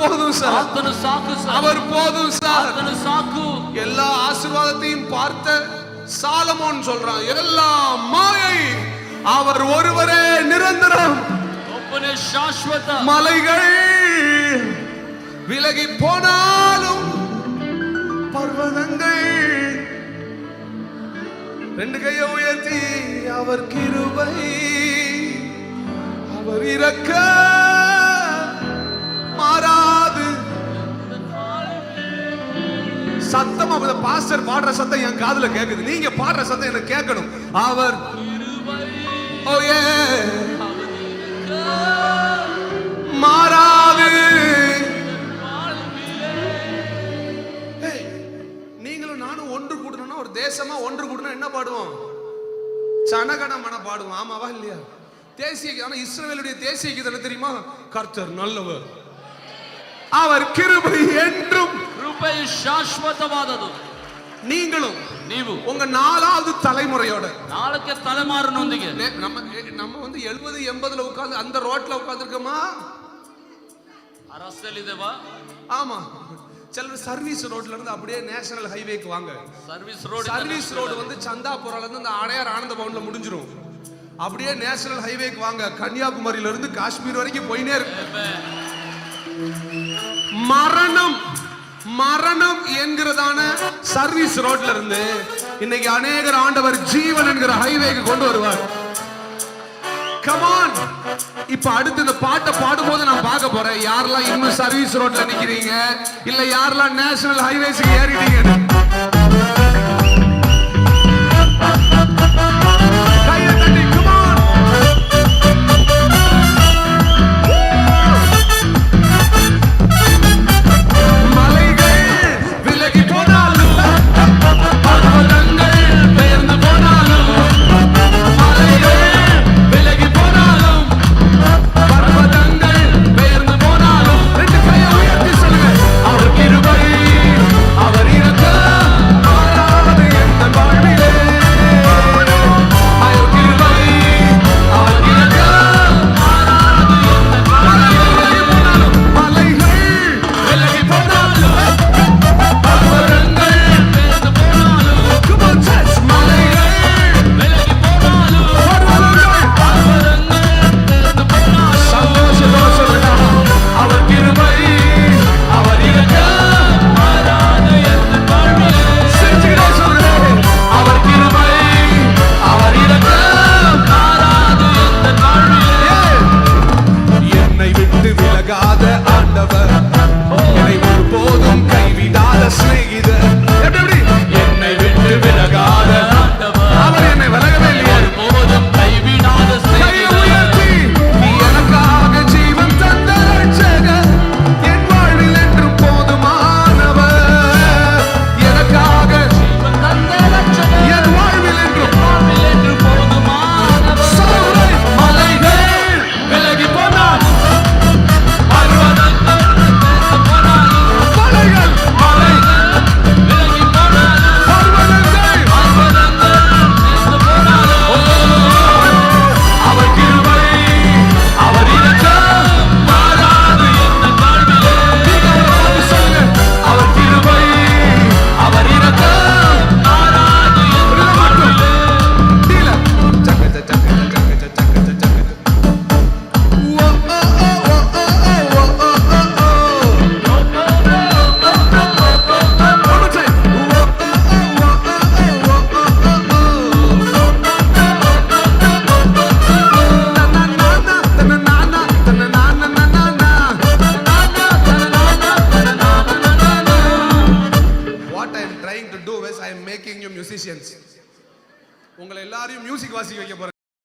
போதும் சார் ಆತನು ಸಾಕು ಸರ್ அவர் போதும் சார் ಆತನು ಸಾಕು எல்லா ஆசீர்வாதத்தையும் பார்த்த சாலமோன் சொல்றான் எல்லாம் மாயை அவர் ஒருவரே நிரந்தரம் ಒಬ್ಬನೇ ಶಾಶ್ವತ மலைகள் விலகி போனாலும் பர்வதங்கள் ரெண்டு கையை உயர்த்தி அவர் கிருபை அவர் இறக்க சத்தம் அந்த பாஸ்டர் பாடுற சத்தம் என் காதுல கேக்குது. நீங்க பாடுற சத்தம் எனக்கு கேட்கணும். அவர் மாறாது. ஏய், நீங்களும் நானும் ஒன்று கூடணும்னா ஒரு தேசமா ஒன்று கூடணும் என்ன பாடுவோம்? சனகன மன பாடுவோம். ஆமாவா இல்லையா? தேசிய கீதம். ஆனா இஸ்ரேலுடைய தேசிய கீதம் தெரியுமா? கர்த்தர் நல்லவர். அவர் கிருபை என்றும் ಕೃಪೆಯು ಶಾಶ್ವತವಾದದು நீங்களும் ನೀವು உங்க நாலாவது தலைமுறையோட ನಾಲ್ಕೆ ತಲೆಮಾರಿನೊಂದಿಗೆ நே- நம்ம ஏ- நம்ம வந்து எழுபது எண்பதுல உட்கார்ந்து அந்த ரோட்ல உட்கார்ந்துருக்கோமா ಆ ರಸ್ತೆಯಲ್ಲಿದ್ದೇವಾ ஆமா சிலர் சர்வீஸ் ரோட்ல இருந்து அப்படியே நேஷனல் ஹைவேக்கு வாங்க ಸರ್ವಿಸ್ ರೋಡ್ சர்வீஸ் ரோடு வந்து சந்தாபுரால இருந்து அந்த அடையார் ஆனந்த பவன்ல முடிஞ்சிரும் அப்படியே நேஷனல் ஹைவேக்கு வாங்க கன்னியாகுமரியில இருந்து காஷ்மீர் வரைக்கும் போயினே இருக்கு மரணம் மரணம் என்கிறதான சர்வீஸ் ரோட்ல இருந்து இன்னைக்கு அநேகர் ஆண்டவர் ஜீவன் என்கிற ஹைவேக்கு கொண்டு வருவார். கமான் இப்ப அடுத்து இந்த பாட்டை பாடும்போது நான் பார்க்க போறேன். யாரெல்லாம் இன்னும் சர்வீஸ் ரோட்ல நிக்கிறீங்க? இல்ல யாரெல்லாம் நேஷனல் ஹைவேஸ்க்கு ஏறிட்டீங்க மியூசிஷியன்ஸ் உங்களை எல்லாரையும் மியூசிக் வாசிக்க வைக்க போகிறேன்